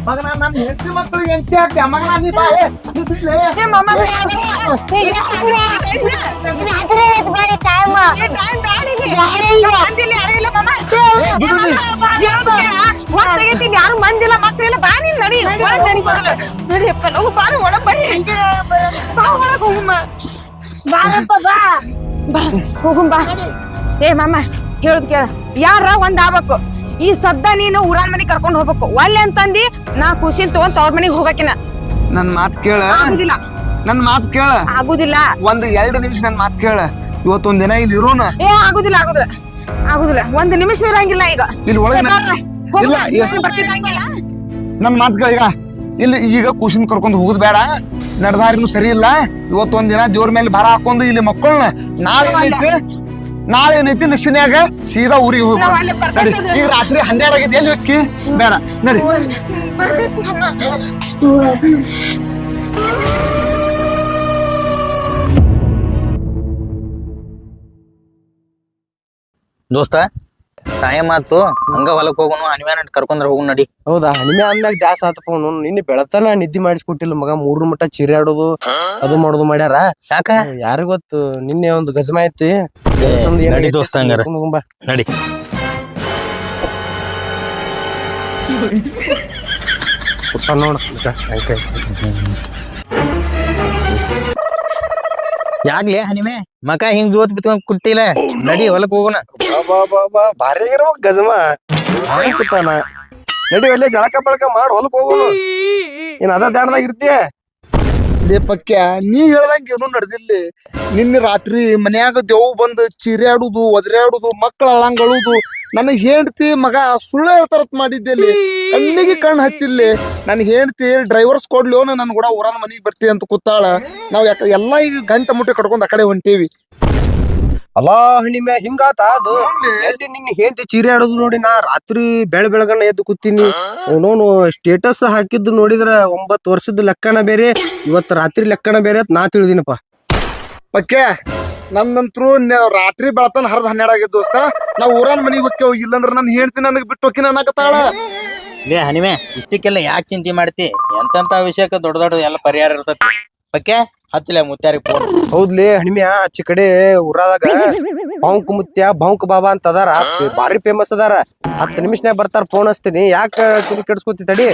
ಮಗನ ನನ್ನ ಹೆಂಡತಿ ಮಕ್ಕಳಿಗೆ ಎಂಟಿ ಹಾಕ್ತಿ ಮಗನ ನೀ ಬಾ ಏ, ನೀ ಬಿಡ್ಲೇ. ಯಾರು ಮಂದಿಲ್ಲ ಮಕ್ಕಳಿಲ್ಲ ಬಾ ನೀನ್ ನಡಿ. ನಡಿಯಪ್ಪ ನಾವು ಬಾರು ಬನ್ನಿ ಬಾ ಒಳಗ್ ಹೋಗುಮ್ಮ ಬಾರಪ್ಪ ಬಾ ಬಾ ಬಾ ಏ ಮಾಮ ಹೇಳುದ್ ಕೇಳ ಯಾರ ಒಂದ್ ಆಗ್ಬೇಕು ಈ ಸದ್ದ ನೀನು ಊರಾನ್ ಮನೆ ಕರ್ಕೊಂಡ್ ಹೋಗ್ಬೇಕು. ಒಲ್ಲೆ ಅಂತಂದಿ ನಾ ಖುಷಿನ್ ತಗೊಂಡ್ ತವ್ರ ಮನೆಗೆ ಹೋಗಕಿನ ನನ್ ಮಾತ್ ಕೇಳ. ಆಗುದಿಲ್ಲ. ನನ್ ಮಾತ್ ಕೇಳ. ಆಗುದಿಲ್ಲ. ಒಂದ್ ಎರಡು ನಿಮಿಷ ನನ್ ಮಾತ್ ಕೇಳ. ಇವತ್ತೊಂದ್ ದಿನ ಇಲ್ಲಿ ಇರೋಣ ಏ ಆಗುದಿಲ್ಲ ಆಗುದಿಲ್ಲ. ಆಗುದಿಲ್ಲ. ಒಂದ್ ನಿಮಿಷ ಇರಂಗಿಲ್ಲ ಈಗ. ಇಲ್ಲಿ ಒಳಗೆ ನನ್- ಮಾತ್ ಕೇಳ ಈಗ. ಇಲ್ಲಿ ಈಗ ಕುಶಿನ್ ಕರ್ಕೊಂಡ್ ಹೋಗುದ್ ಬೇಡ. ನಡ್ದಾರಿನೂ ಸರಿ ಇಲ್ಲ. ಇವತ್ತೊಂದ್ ದಿನ ದೇವ್ರ ಮೇಲೆ ಭಾರ ಹಾಕೊಂಡು ಇಲ್ಲಿ ಮಕ್ಕಳನ್ನ ನಾಳೆ ನಾಳೆ ಏನೈತಿ ನಶಿನ್ಯಾಗ ಸೀದಾ ಊರಿಗೆ ಹೋಗಿ ನಡಿ. ಈಗ ರಾತ್ರಿ ಹನ್ನೆರಡು ಆಗಿದೆ ಎಲ್ಲಿ ಹೋಗಿ ಬೇಡ. ನಡಿ. ದೋಸ್ತ ಟೈಮ್ ಆತು ಹಂಗ ಹೊಲಕ್ ಹೋಗೋನು ಹನಿಮ್ಯಾನ ಕರ್ಕೊಂಡ್ರ ಹೋಗು ನಡಿ. ಹೌದಾ? ಹನಿಮೆ ಅಂದಾಗ ದ್ಯಾಸ ಆತಪ್ಪ ಅವ್ನು. ನಿನ್ನೆ ಬೆಳತನ ನಿದ್ದಿ ಮಾಡಿಸ್ಕೊಟ್ಟಿಲ್ಲ ಮಗ. ಮೂರು ಮಟ್ಟ ಚಿರಾಡೋದು ಅದು ಮಾಡೋದು ಮಾಡ್ಯಾರ. ಯಾಕ? ಯಾರಿಗೊತ್ತು ನಿನ್ನೆ ಒಂದು ಗಜಮ ಐತಿ. ನಡಿ ದೋಸ್ತ ಹಂಗಾರ. ನಡಿ. ಕುತ್ತ ನೋಡು ಯಾಗ್ಲೇ ಹನಿಮೆ? ಮಕ ಹಿಂಗ್ ಜೋತ್ ಬಿತ್ಕೊಂಡ್ ಕುಟ್ಟಿಲ್ಲ ನಡಿ ಹೊಲಕ್ ಹೋಗೋಣ. ಬಾ ಬಾ ಬಾ ಭಾರಿ ಆಗಿರೋ ಗಜಮ. ಕೂತಾನ ನಡಿ ಅಲ್ಲೇ ಜಳಕ ಬಳಕ ಮಾಡಿ ಹೊಲಕ್ ಹೋಗೋಣ. ಏನ್ ಅದ ದಾಣದಾಗ ಇರ್ತೀಯ? ಲೇ ನೀ ಹೇಳ್ದಂಗೆ ಏನೂ ನಡೆದಿಲ್ಲ. ನಿನ್ನೆ ರಾತ್ರಿ ಮನ್ಯಾಗ ದೆವ್ ಬಂದು ಚೀರ್ಯಾಡುದು ಒದರಾಡುದು ಮಕ್ಕಳ ಅಳಂಗಳುದು ನನಗೆ ಹೆಂಡ್ತಿ ಮಗ ಸುಳ್ಳು ಹೇಳ್ತಾರತ್ ಮಾಡಿದ್ದೆ ಕಣ್ಣಿಗೆ ಕಣ್ಣು ಹತ್ತಿಲ್ಲಿ. ನನ್ ಹೆಂಡ್ತಿ ಡ್ರೈವರ್ಸ್ ಕೊಡ್ಲಿ ನನ್ನ ಕೂಡ ಊರನ್ ಮನೆಗೆ ಬರ್ತೀವಿ ಅಂತ ಕೂತಾಳ. ನಾವ್ ಯಾಕ, ಎಲ್ಲಾ ಈಗ ಗಂಟೆ ಮುಟ್ಟೆ ಕಟ್ಕೊಂಡ್ ಆ ಕಡೆ ಹೊಂಟೇವಿ. ಅಲಾ ಹಣಿಮೆ ಹಿಂಗಾತ ಅದು. ಎಲ್ಲಿ ನಿನ್ನ ಹೆಂಡತಿ ಚೀರಿ ಆಡೋದು ನೋಡಿ ನಾ ರಾತ್ರಿ ಬೆಳ ಬೆಳಗನ್ನ ಎದ್ದು ಕೂತೀನಿ. ನೋನು ಸ್ಟೇಟಸ್ ಹಾಕಿದ್ದು ನೋಡಿದ್ರ ಒಂಬತ್ ವರ್ಷದ ಲೆಕ್ಕನ ಬೇರೆ ಇವತ್ತು ರಾತ್ರಿ ಲೆಕ್ಕನ ಬೇರೆ ಅಂತ ನಾ ತಿಳಿದಿನಪ್ಪ. ಪಕ್ಕೆ ನಂದಂತ್ರು ನ- ರಾತ್ರಿ ಬೆಳತನ ಹರ್ದ ಹನ್ನೆರಡು ಆಗಿದ್ದು ದೋಸ್ತ. ನಾವ್ ಊರನ್ ಮನಿಗ್ ಹೋಗ್ತೇವ್ ಇಲ್ಲಂದ್ರ ನನ್ ಹೇಳ್ತೀನಿ ನನಗೆ ಬಿಟ್ಟು ಹೋಗಿ ನನಗತ್ತಾಳ ಲೇ ಹನಿಮೆ ಇಷ್ಟಕ್ಕೆಲ್ಲ ಯಾಕೆ ಚಿಂತೆ ಮಾಡ್ತಿ? ಎಂತೆಂತ ವಿಷಯಕ್ಕೆ ದೊಡ್ಡ ದೊಡ್ಡ ಎಲ್ಲ ಪರಿಹಾರ ಇರ್ತತಿ. ಪಕ್ಕೆ ಹಚ್ಚಲೆ ಮುತ್ಯಾರಿಗೆ ಫೋನ್ ಹೌದ್ಲಿ ಹಣಿಮ್ಯ ಆಚೆ ಕಡೆ ಊರಾದಾಗ ಬಾಂಕ್ ಮುತ್ಯ ಬಾಂಕ್ ಬಾಬಾ ಅಂತ ಅದಾರ. ಬಾರಿ ಫೇಮಸ್ ಅದಾರ. ಹತ್ತು ನಿಮಿಷನ್ಯಾಗ ಬರ್ತಾರ ಫೋನ್ ಹಚ್ತೀನಿ. ಯಾಕ ತಿಳಿ ಕೆಡ್ಸ್ಕೊತಿ ತಡಿ?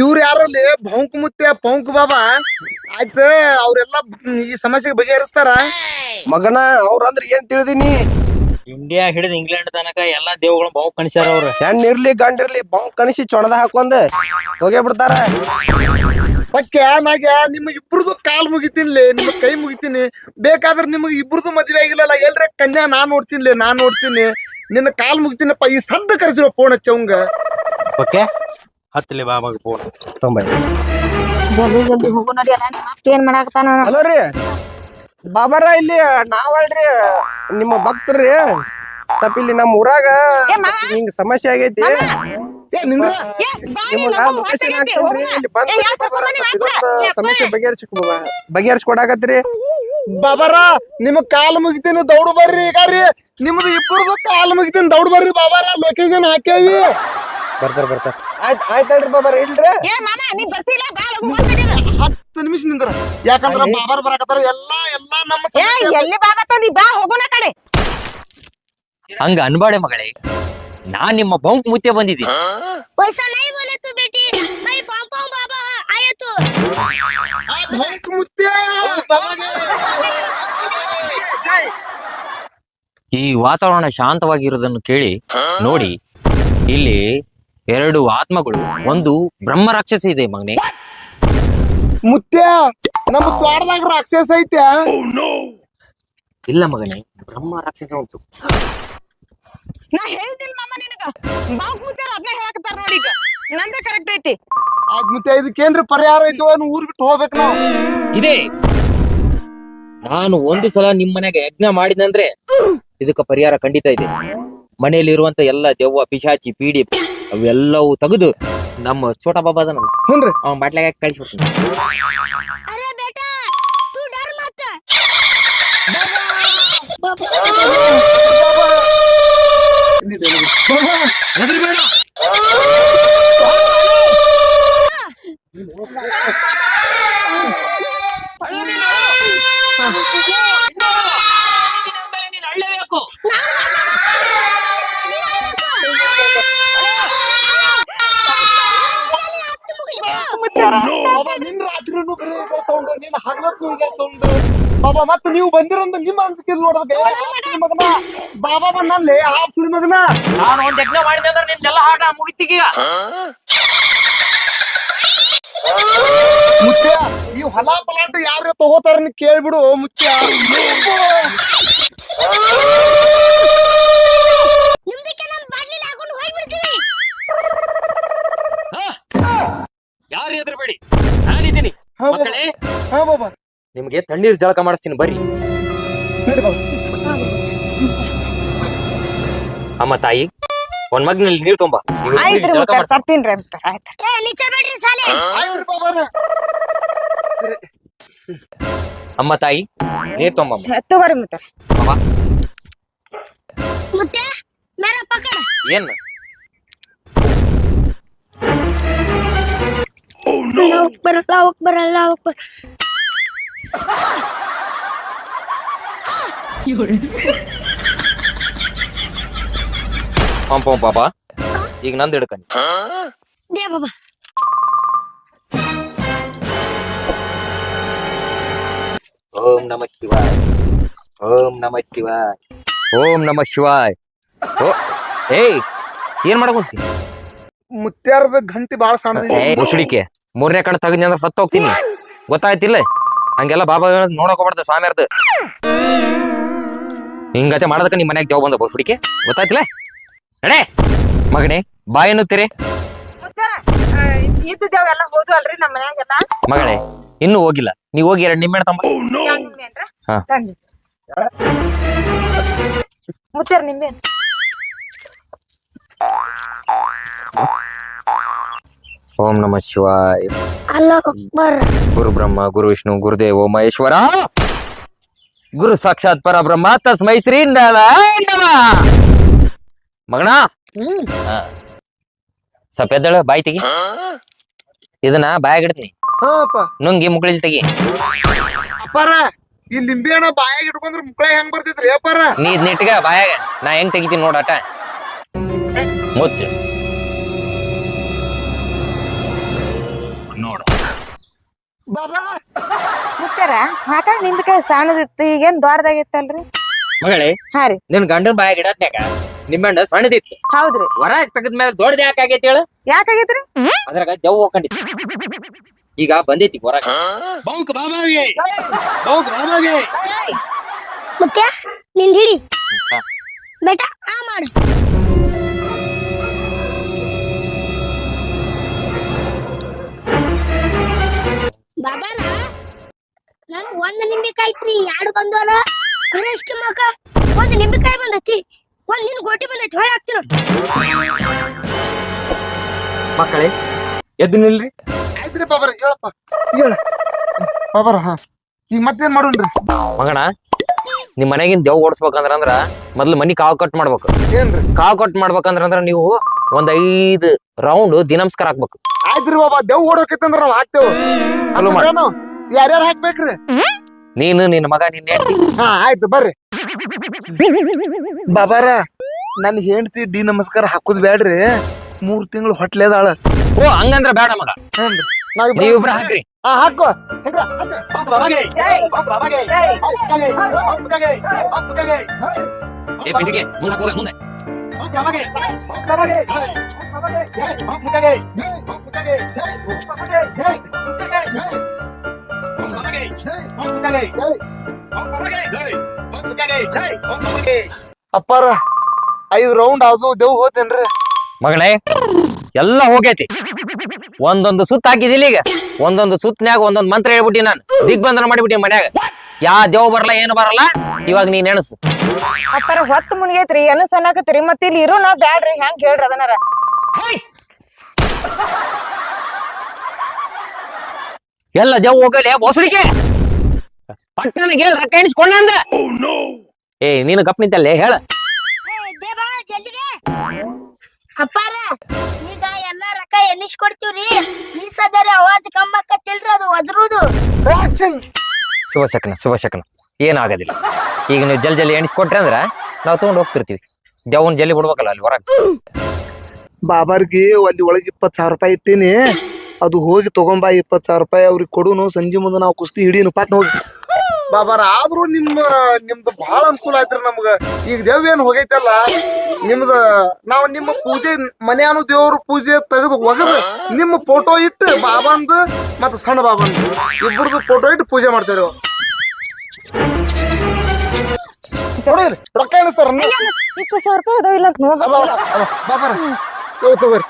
ಇವ್ರ ಯಾರಲ್ಲಿ? ಭೌಂಕ್ ಮುತ್ಯ ಪೌಂಕ್ ಬಾಬಾ. ಆಯ್ತ ಅವ್ರೆಲ್ಲ ಈ ಸಮಸ್ಯೆಗೆ ಬಗೆಹರಿಸ್ತಾರ? ಮಗನ ಅವ್ರಂದ್ರ ಏನ್ ತಿಳಿದೀನಿ? ಇಂಡಿಯಾ ಹಿಡಿದು ಇಂಗ್ಲೆಂಡ್ ತನಕ ಎಲ್ಲಾ ದೇವಗಳು ಬಾವು ಕಣಿಸ್ಯಾರ ಅವ್ರು. ಹೆಣ್ಣಿರ್ಲಿ ಗಂಡಿರ್ಲಿ ಬಾವು ಇರ್ಲಿ ಬಾಂಕ್ ಕಣಿಸಿ ಚೊಣದ ಹಾಕೊಂಡ್ ಹೋಗೇ ಬಿಡ್ತಾರ. ಪಕ್ಕೆ ನಾಗ ನಿಮ್ಮ ಇಬ್ರದು ಕಾಲ್ ಮುಗಿತೀನಿ ನಿಮ್ಮ ಕೈ ಮುಗಿತೀನಿ. ಬೇಕಾದ್ರೆ ನಿಮ್ಗೆ ಇಬ್ರದು ಮದ್ವೆ ಆಗಿಲ್ಲಲ್ಲ ಎಲ್ರ ಕನ್ಯಾ ನಾನ್ ನೋಡ್ತೀನಿ ನಾನ್ ನೋಡ್ತೀನಿ. ನಿನ್ನ ಕಾಲ್ ಮುಗಿತೀನಪ್ಪ ಈ ಸದ್ದ ಕರೆಸಿರೋ ಫೋನ್ ಹಚ್ಚವಂಗ ಓಕೆ? ಹತ್ತಲಿ ಬಾಬಾಗ ಫೋನ್ ತೊಂಬೈ. ಜಲ್ದಿ ಜಲ್ದಿ ಹೋಗು ನಡಿ ಅಲ್ಲ ಮತ್ತೇನ್ ಮಾಡಾಕತ್ತಾನ ಹಲೋ ರೀ ಬಾಬಾರ ಇಲ್ಲಿ ನಾವಲ್ರಿ ನಿಮ್ಮ ಭಕ್ತರ್ರಿ ಸ್ವಲ್ಪ ಇಲ್ಲಿ ನಮ್ಮ ಊರಾಗ ಹಿಂಗ್ ಸಮಸ್ಯೆ ಆಗೈತಿ. ಸಮಸ್ಯೆ ಬಗೆಹರಿಸಿ ಬಗೆಹರಿಸ್ಕೊಡಾಕತ್ರಿ ಬಾಬಾರ ನಿಮ್ ಕಾಲ್ ಮುಗಿತೀನಿ ದೌಡ್ ಬರ್ರಿ ಈಗ ರೀ ನಿಮ್ದು ಇಬ್ರದು ಕಾಲ್ ಮುಗಿತೀನಿ ದೌಡ್ ಬರ್ರಿ ಬಾಬಾರ ಲೊಕೇಶನ್ ಹಾಕೇವಿ ಬರ್ತಾರ ಬರ್ತಾರ. ಆಯ್ತ್ ಆಯ್ತಲ್ರಿ ಬಾಬಾರ ಇಲ್ರಿ? ಏ ಮಾಮ ನೀ ಬರ್ತಿಲ್ಲ ಬಾ ಲಗು ಹೋಗ್ಬಿಟ್ಟಿಲ್ಲ. ಹತ್ತು ನಿಮಿಷ ನಿಂದ್ರ. ಯಾಕಂದ್ರ ಬಾಬಾರ್ ಬರಾಕತ್ತಾರ ಎಲ್ಲಾ ಎಲ್ಲಾ ನಮ್ಮ ಎಲ್ಲಿ ಬಾಬಾ ತಂದಿ ಬಾ ಹೋಗೋಣ ಕಡೆ. ಹಂಗ ಅನ್ಬಾಡೆ ಮಗಳೇ. ನಾನ್ ನಿಮ್ಮ ಬಂಕ್ ಮುತ್ತೆ ಮುತ್ಯ ಈ ವಾತಾವರಣ ಶಾಂತವಾಗಿರೋದನ್ನು ಕೇಳಿ ನೋಡಿ. ಇಲ್ಲಿ ಎರಡು ಆತ್ಮಗಳು ಒಂದು ಬ್ರಹ್ಮ ರಾಕ್ಷಸ ಇದೆ ಮಗನೇ. ಮುತ್ಯ ನಮ್ಮ ತೋಟದಾಗ ರಾಕ್ಷಸ ಐತೆ. ಇಲ್ಲ ಮಗನೇ ಬ್ರಹ್ಮ ರಾಕ್ಷಸ ಉಂಟು. ನಾ ಹೇಳಿದಿಲ್ಲ ಮಾಮ ನಿನಗ. ಬಾ ಕೂತಾರ ಅದನ್ನ ಹೇಳಕತ್ತಾರ ನೋಡಿ ಈಗ. ನಂದ ಕರೆಕ್ಟ್ ಐತಿ. ಆಯ್ತ್ ಇದಕ್ಕೆ ಇದಕ್ಕೇನ್ರಿ ಪರಿಹಾರ ಐತೋ ಏನು ಊರ್ ಬಿಟ್ಟು ಹೋಗ್ಬೇಕು ನಾವು? ಇದೆ ನಾನು ಒಂದು ಸಲ ನಿಮ್ ಮನೆಗೆ ಯಜ್ಞ ಮಾಡಿದಂದ್ರೆ ಇದಕ್ಕ ಪರಿಹಾರ ಖಂಡಿತ ಇದೆ. ಮನೆಯಲ್ಲಿರುವಂತ ಎಲ್ಲ ದೆವ್ವ ಪಿಶಾಚಿ ಪೀಡಿ ಅವೆಲ್ಲವೂ ತೆಗೆದು ನಮ್ಮ ಚೋಟ ಬಾಬಾ ಅದನ್ನ ಹುನ್ರಿ. ಅವ್ನ ಬಾಟ್ಲಾಗ ಕಳಿಸ್ಬಿಡ್ತೀನಿ ಅರೆ ಬೇಟಾ तू ಡರ್ ಮತ್ ಬಾಬಾ. ನಿನ್ ರಾತ್ರಿನೂ ಬರೀ ಸೌಂಡ್ ನಿನ್ನ ಹಗಲಕ್ಕೂ ಇದೆ ಸೌಂಡ್ ಬಾಬಾ ಮತ್ತ ನೀವು ಬಂದಿರಂತ ನಿಮ್ಮ ಅನ್ಸಿಕೆ ನೋಡೋದಕ್ಕೆ ಮಗನ ಬಾಬಾ ಬಂದಲ್ಲಿ ಆ ಸುಳಿ ಮಗನ ನಾನು ಒಂದ್ ಯಜ್ಞ ಮಾಡಿದೆ ಅಂದ್ರೆ ನಿಂದೆಲ್ಲ ಹಾಡ ಮುಗಿತೀಗ ಮುಖ್ಯ ಈ ಹೊಲ ಪಲಾಟ ಯಾರ ತಗೋತಾರ ಕೇಳ್ಬಿಡು ಮುತ್ಯ ಹಾಕೊಂಡು ಯಾರು ಹೆದರ್ಬೇಡಿ ನಾನಿದ್ದೀನಿ. ಮಕ್ಕಳೇ. ಹಾ ಬಾಬಾ. ನಿಮ್ಗೆ ತಣ್ಣೀರ್ ಜಳಕ ಮಾಡಿಸ್ತೀನಿ ಬರ್ರಿ. ನಡಿ ಅಮ್ಮ ತಾಯಿ ಒಂದ್ ಮಗ್ನಲ್ಲಿ ನೀರು ತುಂಬ. ಈಗ ಆಯ್ತ್ರಿ ಜಳಕ ಮುತ್ತಾರ ಮಾಡ್ಸ. ತರ್ತೀನ್ರಿ ಮುತ್ತಾರ ಆಯ್ತ? ಏ ನಿಚ್ಚ ಬೇಡ್ರಿ ಸಾಲೆ ಆಯ್ತ್ರಿ ಬಾಬಾರ ಅಮ್ಮ ತಾಯಿ ನೀರ್ ತೊಂಬಮ್ಮ ತಗೋರಿ ಮುತ್ತಾರ ಮುತ್ತೆ ಮೇರ ಪಕಡ ಏನ್? ಬರಲ್ಲ ಅಲ್ಲಾಹ್ ಅಕ್ಬರ್ 有人 ಪಾಪ ಪಾಪ ಈಗ ನಂದು ಹಿಡ್ಕನಿ ದೇ ಬಾಬಾ ಓಂ ನಮ ಶಿವಾಯ. ಓಂ ನಮ ಶಿವಾಯ. ಓಂ ನಮ ಶಿವಾಯ್. ಓ ಏಯ್ ಏನ್ ಮಾಡ್ಕೊಂತಿ? ಮುತ್ಯಾರದ ಘಂಟಿ ಬಾಳ ಸಾಂದ್ರಿ ಮುಸುಡಿಕೆ. ಮೂರನೇ ಕಣ್ಣು ತೆಗೆದ್ನಿ ಅಂದ್ರೆ ಸತ್ತು ಹೋಗ್ತೀನಿ ಗೊತ್ತಾಯ್ತಿಲ್ಲ? ಹಂಗೆಲ್ಲ ಬಾಬಾ ನೋಡಕ್ ಹೋಗ್ಬಾರ್ದು ಸ್ವಾಮಿಯರ್ದು ಹಿಂಗತೆ ಮಾಡೋದಕ್ಕೆ ನಿಮ್ಮ ಮನೆಗೆ ಜಾವ್ ಬಂದ ಬಸುಡಿಕೆ ಗೊತ್ತಾಯ್ತಿಲ್ಲ ಅಡೇ ಮಗನೇ ಬಾಯ್ ಎನ್ನುತ್ತೀರಿ ಇದ್ದಿದ್ದೇವೆಲ್ಲ ಎಲ್ಲ ಹೋದ್ವು ಅಲ್ರಿ ನಮ್ಮ ಮನ್ಯಾಗೆಲ್ಲ? ಮಗಳೇ ಇನ್ನು ಹೋಗಿಲ್ಲ. ನೀವ್ ಹೋಗಿ ಎರಡು ನಿಮ್ಮೆಣ್ಣ ತಮ್ಮ ನಿಂಬೆಹಣ್ಣ್ರ? ಹಾ. ತಂದಿ ಮುತ್ತಾರ ನಿಂಬೆ ಓಂ ನಮ ಶಿವಾಯ. ಗುರು ಬ್ರಹ್ಮ ಗುರು ವಿಷ್ಣು ಗುರುದೇವ ಮಹೇಶ್ವರ. ಗುರು ಸಾಕ್ಷಾತ್ ಪರಬ್ರಹ್ಮ ತಸ್ಮೈ ಶ್ರೀ. ಮಗಣ. ಹಾ. ಸ್ವಲ್ಪ ಎದ್ದಳ ಬಾಯಿ ತೆಗಿ ಇದನ್ನ ಬಾಯಾಗಿಡ್ತೀನಿ ಹಾಪ ನುಂಗಿ ಮುಗಳಿಲ್ ತೆಗಿ. ಅಪ್ಪಾರ ಈ ಲಿಂಬೆ ಹಣ್ಣ ಬಾಯಾಗ ಇಟ್ಕೊಂಡ್ರ ಮುಕ್ಳ ಹೆಂಗ್ ಬರ್ತಿದ್ರಿ ಅಪ್ಪಾರ? ನೀ ಇದ್ ನಿಟ್ಗ ಬಾಯಾಗ. ನಾ ಹೆಂಗ್ ತೆಗಿತೀನಿ ನೋಡಾಟ ಮುಚ್ಚು. ಬಾಬಾ! ಮುತ್ತಾರ ಹಾಕಾಗ ನಿಂಬೆಕಾಯಿ ಸಣ್ಣದಿತ್ತು ಈಗೇನ್ ದೊಡ್ಡದಾಗಿತ್ತಲ್ರಿ ಮಗಳೇ ಹಾ ರೀ. ನಿನ್ ಗಂಡನ ನಿಮ್ಮಣ್ಣ ಸಣ್ಣದಿತ್ತು. ಹೌದ್ರಿ ಹೊರ ತೆಗದ್ಮೇಲೆ ದೊಡ್ಡದ ಯಾಕೆ ಆಗೈತಿ ಹೇಳು? ಯಾಕಾಗೈತ್ರಿ? ಅದ್ರಾಗ ದೆವ್ವ ಹೋಗ್ಕೊಂಡಿತ್ತು. ಈಗ ಬಂದೈತಿ ಹೊರಗ ಬೌಕ್ ಬಾಬಾಗೆ ಬೌಕ್ ಬಾಬಾಗೆ. ಮುತ್ಯ ನಿಂದ್ ಹಿಡಿ. ಬೇಟ ಆ ಮಾಡು. ಬಾಬಾರ ನನ್ ಒಂದ್ ನಿಂಬೆಕಾಯಿ ಐತ್ರಿ ಎರಡು ಬಂದವಲ್ಲ. ಸುರೇಶ್ಗೆ ಮಕ ಒಂದ್ ನಿಂಬೆಕಾಯಿ ಬಂದೈತಿ ಒಂದ್ ನಿನ್ ಗೋಟಿ ಬಂದೈತಿ ಹೊಳೆ ಹಾಕ್ತೀನಿ ಮಕ್ಕಳೇ ಎದ್ದು ನಿಲ್ರಿ. ಆಯ್ತ್ರಿ ಬಾಬಾರ ಹೇಳಪ್ಪ. ಹೇಳ ಬಾಬಾರ ಹಾ. ಈಗ ಮತ್ತೇನ್ ಮಾಡೋಣ್ರಿ? ಮಗಣ ನಿಮ್ ಮನೆಗಿನ್ ದೇವ್ ಓಡಿಸ್ಬೇಕಂದ್ರ ಅಂದ್ರ ಮೊದ್ಲು ಮನಿ ಕಾವು ಕಟ್ ಮಾಡ್ಬೇಕು. ಏನ್ರಿ? ಕಾವು ಕಟ್ ಮಾಡ್ಬೇಕಂದ್ರ ಅಂದ್ರ ನೀವು ಒಂದ್ ಐದ್ ರೌಂಡ್ ದಿನಮಸ್ಕಾರ ಹಾಕ್ಬೇಕು. ಆಯ್ತ್ರಿ ಬಾಬಾ ದೇವ್ ಓಡೋಕೆ ನಾವ್ ಹಾಕ್ತೇವ್. ಚಲೋ ನಾವು ಯಾರ್ಯಾರು ಹಾಕ್ಬೇಕ್ರಿ? ನೀನು ನಿನ್ನ ಮಗ ನಿನ್ನ ಹೆಂಡ್ತಿ. ಹಾ ಆಯ್ತು ಬರ್ರಿ. ಬಾಬಾರ ನನ್ ಹೆಂಡತಿ ಡಿ ನಮಸ್ಕಾರ ಹಾಕುದ್ ಬ್ಯಾಡ್ರಿ. ಮೂರ್ ತಿಂಗಳು ಹೊಟ್ಲೇದಾಳ ಓ ಹಂಗಂದ್ರ ಬೇಡ ಮಗ. ನಾವಿಬ್ರು- ಹಾಕ್ರಿ. ಹಾ ಹಾಕೋ. ಶಂಕ್ರ, ಹಾಕು. ಏ ಪಿಂಟಿಗೆ ಹೋಗ ಮುಂದೆ. ಅಪ್ಪಾರ ಐದು ರೌಂಡ್ ಆದ್ರು ದೇವ್ ಹೋತೇನ್ರಿ? ಮಗಳೇ ಎಲ್ಲ ಹೋಗೈತಿ. ಒಂದೊಂದು ಸುತ್ತ ಹಾಕಿದಿಲ್ಲ ಈಗ. ಒಂದೊಂದು ಸುತ್ತನ್ಯಾಗ ಒಂದೊಂದು ಮಂತ್ರ ಹೇಳ್ಬಿಟ್ಟಿ ನಾನು. ದಿಗ್ಬಂಧನ ಮಾಡಿಬಿಟ್ಟಿ ಮನ್ಯಾಗ. ಯಾ ದೇವ್ ಬರಲ್ಲ ಏನು ಬರಲ್ಲ ಇವಾಗ ನೀನ್ ಎಣಸು. ಅಪ್ಪಾರ ಹೊತ್ತು ಮುನಿಗೈತ್ರಿ ಎನಸ್ ಅನ್ನಕತ್ರಿ ಮತ್ ಇಲ್ಲಿ ಇರು ನಾ ಬ್ಯಾಡ್ರಿ ಹೆಂಗ್ ಹೇಳ್ರಿ ಅದನ್ನಾರ. ಎಲ್ಲ ದೇವ್ ಹೋಗಲಿ ಬೋಸಡಿಕೆ! ಪಟ್ಟಣಗೆ ರೊಕ್ಕ ಎಣಿಸ್ಕೊಂಡ ಅಂದ? ಏ ನೀನು ಗಪ್ ನಿಂತಲ್ಲೇ ಹೇಳ. ಅಪ್ಪಾರ ಈಗ ಎಲ್ಲಾ ರೊಕ್ಕ ಎಣಿಸ್ಕೊಡ್ತೀವ್ರಿ. ಈ ಸದರಿ ಅವಾಜ್ ಕಮ್ಮಕ್ಕ ಆಕತ್ತಿಲ್ರಿ ಅದು ಒದರುದು. ಶುಭ ಶಕನ ಶುಭ ಶಕನ ಏನಾಗೋದಿಲ್ಲ. ಈಗ ನೀವು ಜಲ್ ಜಲ್ದಿ ಎಣಿಸ್ಕೊಟ್ರಿ ಅಂದ್ರೆ ನಾವು ತಗೊಂಡ್ ಹೋಗ್ತಿರ್ತೀವಿ. ದೇವನ್ ಜಲ್ಲಿ ಬಿಡ್ಬೇಕಲ್ಲ ಅಲ್ಲಿ ಹೊರಗೆ. ಬಾಬಾರ್ಗಿ, ಅಲ್ಲಿ ಒಳಗೆ ಇಪ್ಪತ್ತು ಸಾವಿರ ರೂಪಾಯಿ ಇಟ್ಟೀನಿ. ಅದು ಹೋಗಿ ತೊಗೊಂಬ, ಇಪ್ಪತ್ತು ಸಾವಿರ ರೂಪಾಯಿ ಅವ್ರಿಗೆ ಕೊಡುನು. ಸಂಜೆ ಮುಂದೆ ನಾವು ಕುಸ್ತಿ ಹಿಡೀನು ಪಾಟ್ನ ಹೋಗಿ ಬಾಬಾರ, ಆದ್ರೂ ನಿಮ್ಮ, ನಿಮ್ದು ಬಹಳ ಅನುಕೂಲ ಆಯ್ತ್ರಿ ನಮ್ಗ. ಈಗ ದೇವ್ ಏನ್ ಹೋಗೈತಲ್ಲ, ನಿಮ್ದ, ನಾವ್ ನಿಮ್ಮ ಪೂಜೆ, ಮನೆಯಾನು ದೇವ್ರ ಪೂಜೆ ತೆಗೆದು ಒಗದು ನಿಮ್ಮ ಫೋಟೋ ಇಟ್ಟು ಬಾಬಂದು ಮತ್ತ ಸಣ್ಣ ಬಾಬಂದು ಇಬ್ಬರದು ಫೋಟೋ ಇಟ್ಟು ಪೂಜೆ ಮಾಡ್ತೇವೆ ನೋಡಿ ರೊಕ್ಕ ಎಣಿಸ್ತಾರ ಇಪ್ಪತ್ತು ಸಾವಿರ ರೂಪಾಯಿ ಅದಾವ ಇಲ್ಲ ಅಂತ ನೋಡ್ರಿ ಬಾಬಾರ ತಗೋ ತಗೋರಿ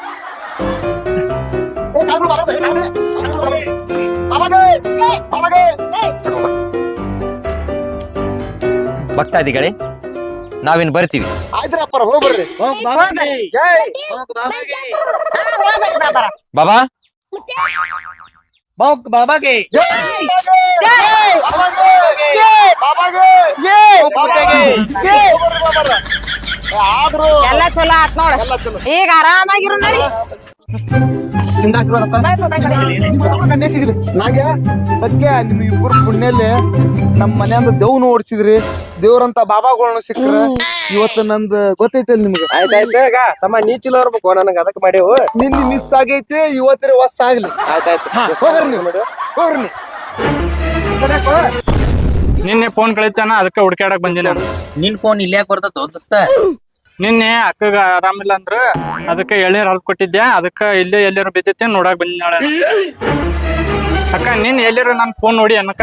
ಭಕ್ತಾದಿಗಳೇ ನಾವಿನ್ ಬರ್ತೀವಿ. ಹೋಗ್ಬರ್ರಿ ಬಾಬಾ. ಬಾಬಾಗೆ ಆದ್ರೂ ಎಲ್ಲ ಚಲೋ ಆತ್ ನೋಡ. ಈಗ ಆರಾಮಾಗಿರು ನೋಡಿ. ಆಶೀರ್ವಾದಪ್ಪ ನಾಗೆ ಬಗ್ಗೆ ನಿಮ್ ಇಬ್ಬರು ಪುಣ್ಯಲ್ಲಿ ನಮ್ ಮನ್ಯಾಂದ ದೇವ್ನು ಓಡಿಸಿದ್ರಿ. ದೇವ್ರಂತ ಬಾಬಾಗಳನ್ನ ಸಿಕ್ಕ್ರ ಇವತ್ತು ನಂದು ಗೊತ್ತೈತಲ್ ನಿಮ್ಗೆ. ಆಯ್ತಾಯ್ತು ಈಗ ತಮ್ಮ ನೀ ಬರ್ಬೇಕು ಇರ್ಬೇಕು ನನಗ ಅದಕ್ಕೆ ಮಾಡೇವು. ನಿನ್ನ ಮಿಸ್ ಆಗೈತಿ ಇವತ್ತಿರ ಹೊಸ ಆಗ್ಲಿ. ಆಯ್ತಾಯ್ತು ಹೋಗ್ರಿ ನೀವು. ಹೋಗ್ರಿ ನೀವು. ನಿನ್ನೆ ಫೋನ್ ಕಳಿತಾನ ಅದಕ್ಕೆ ಹುಡ್ಕಾಡಕ್ ಬಂದಿಲ್ಲ ನಿನ್. ಫೋನ್ ಇಲ್ಲಿ ಯಾಕೆ ಬರ್ತದ ದೋಸ್ತ? ನಿನ್ನೆ ಅಕ್ಕಗ ಆರಾಮಿಲ್ಲ ಅಂದ್ರ ಅದಕ್ಕೆ ಎಳ್ನೀರ್ ಹರಿದ್ ಕೊಟ್ಟಿದ್ದೆ. ಅದಕ್ಕ ಇಲ್ಲೇ ಎಲ್ಲಾರು ಬಿದ್ದೈತೆ ನೋಡಕ್ ಬಂದಿನಾಳ ಅಕ್ಕ ನಿನ್ ಎಲ್ಲಾರು ನನ್ ಫೋನ್ ನೋಡಿ ಅನ್ನಕ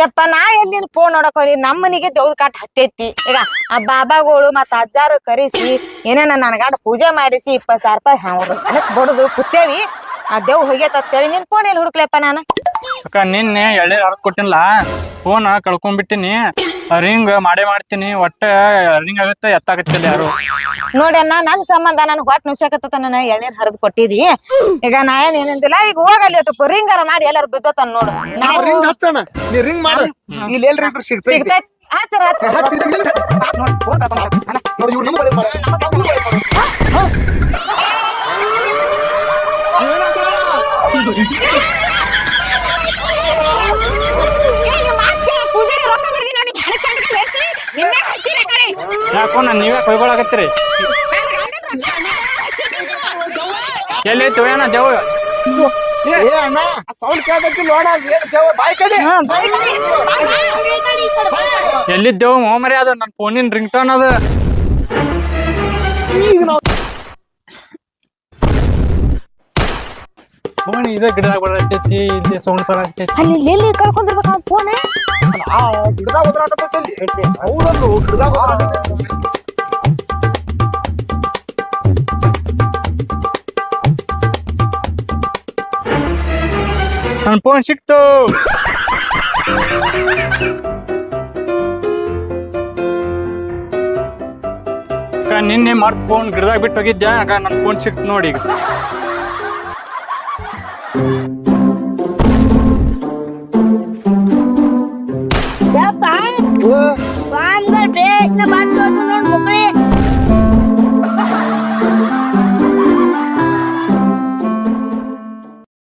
ಯಪ್ಪ ನಾ ಎಲ್ಲಿ ಫೋನ್ ನೋಡಕ್ ಹೋಗಿ ನಮ್ಮ ಮನಿಗೆ ದೇವ್ದ ಕಾಟ್ ಹತ್ತೈತಿ. ಈಗ ಆ ಬಾಬಾಗಳು ಮತ್ತ ಅಜ್ಜಾರು ಕರೆಸಿ ಏನೇನ ನನಗಾಡ ಪೂಜೆ ಮಾಡಿಸಿ ಇಪ್ಪತ್ ಸಾವಿರ ರೂಪಾಯಿ ಅವ್ರು ಬಡದು ಕುತ್ತೇವಿ. ಆ ದೇವ್ ಹೋಗ್ಯತತ್ತೇಳಿ ನಿನ್ ಫೋನ್ ಎಲ್ಲಿ ಹುಡುಕ್ಲಪ್ಪ ನಾನು? ಅಕ್ಕ ನಿನ್ನೆ ಎಳ್ನೀರ್ ಹರಿದ್ ಕೊಟ್ಟಿಲ್ಲ ಫೋನ್ ಕಳ್ಕೊಂಡ್ಬಿಟ್ಟಿನಿ. ರಿಂಗ್ ಮಾಡೇ ಮಾಡ್ತೀನಿ ಒಟ್ಟ ರಿಂಗ್ ಆಗತ್ತೆ ಎತ್ತಾಗತ್ತಿಲ್ಲ ಯಾರು? ಅಣ್ಣ ನನ್ ಸಂಬಂಧ ನನ್ ಹೊಟ್ಟೆ ನುಸಕತ್ತ ನನ್ನ ಎಳ್ನೀರ್ ಹರಿದ್ ಕೊಟ್ಟಿದಿ. ಈಗ ನಾ ಏನ್ ಏನಂತಿಲ್ಲ ಈಗ ಹೋಗಲ್ಲಿ ಒಟ್ಟು ಅರ ಮಾಡಿ ಎಲ್ಲಾರು ಬಿದ್ದೋತನ್ ನೋಡು. ನಾವು ರಿಂಗ್ ಹಚ್ಚಣ. ನೀ ರಿಂಗ್ ಮಾಡು. ಇಲ್ಲಿ ಎಲ್ರಿ ಇದ್ರು ಸಿಗ್ತೈತಿ ಸಿಗ್ತೈತಿ ಹಚ್ಚರ ಹಚ್ಚರ. ಹಚ್ಚಿ ring ಇಲ್ಲ. ನೋಡ್, phone ತಗೊಂಡ್ ಬಾ. ನೋಡಿ ಇವ್ರು ನಮ್ಮ ಬಳಿ ಏ, ನಿಮ್ಮ ಅತ್ತೆ ಪೂಜಾರಿ ರೊಕ್ಕ ನೋಡಿ ಹಣ ಕಂಡ್ರೆ ಬೇಸಿ, ನಿನ್ನೆ ಕಟ್ಟಿರ ಕರೆ. ಯಾಕೋ ನಾನ್ ನೀವೇ ಕೈಗೊಳಕತ್ತೀರಿ ಎಲ್ಲಿ ಏನ ದೇವ್. ಎಲ್ಲಿದ್ದೇವು ಮೋಮರಿ ಅದು ನನ್ ಫೋನಿನ ರಿಂಗ್ ಟೋನ್ ಅದ. ಫೋನ್ ಇದೇ ಗಿಡದಾಗ ಬರತೈತಿ ಇದೇ ಸೌಂಡ್ ಬರತೈತಿ ಅಲ್ಲಿ ಎಲ್ಲಿ ಕಳ್ಕೊಂಡಿರ್ಬೇಕು ಅವ್ನ ಫೋನ್ ಆ ಗಿಡದಾಗ ಹೌದಲ್ಲು ಫೋನ್ ಸಿಕ್ತು. ಅಕ್ಕ, ನಿನ್ನೆ ಮರ್ತ್ ಫೋನ್ ಗಿಡದಾಗ ಬಿಟ್ಟು ಹೋಗಿದ್ದೆ ಆಗ ನನ್ ಫೋನ್ ಸಿಕ್ತು ನೋಡಿ ಈಗ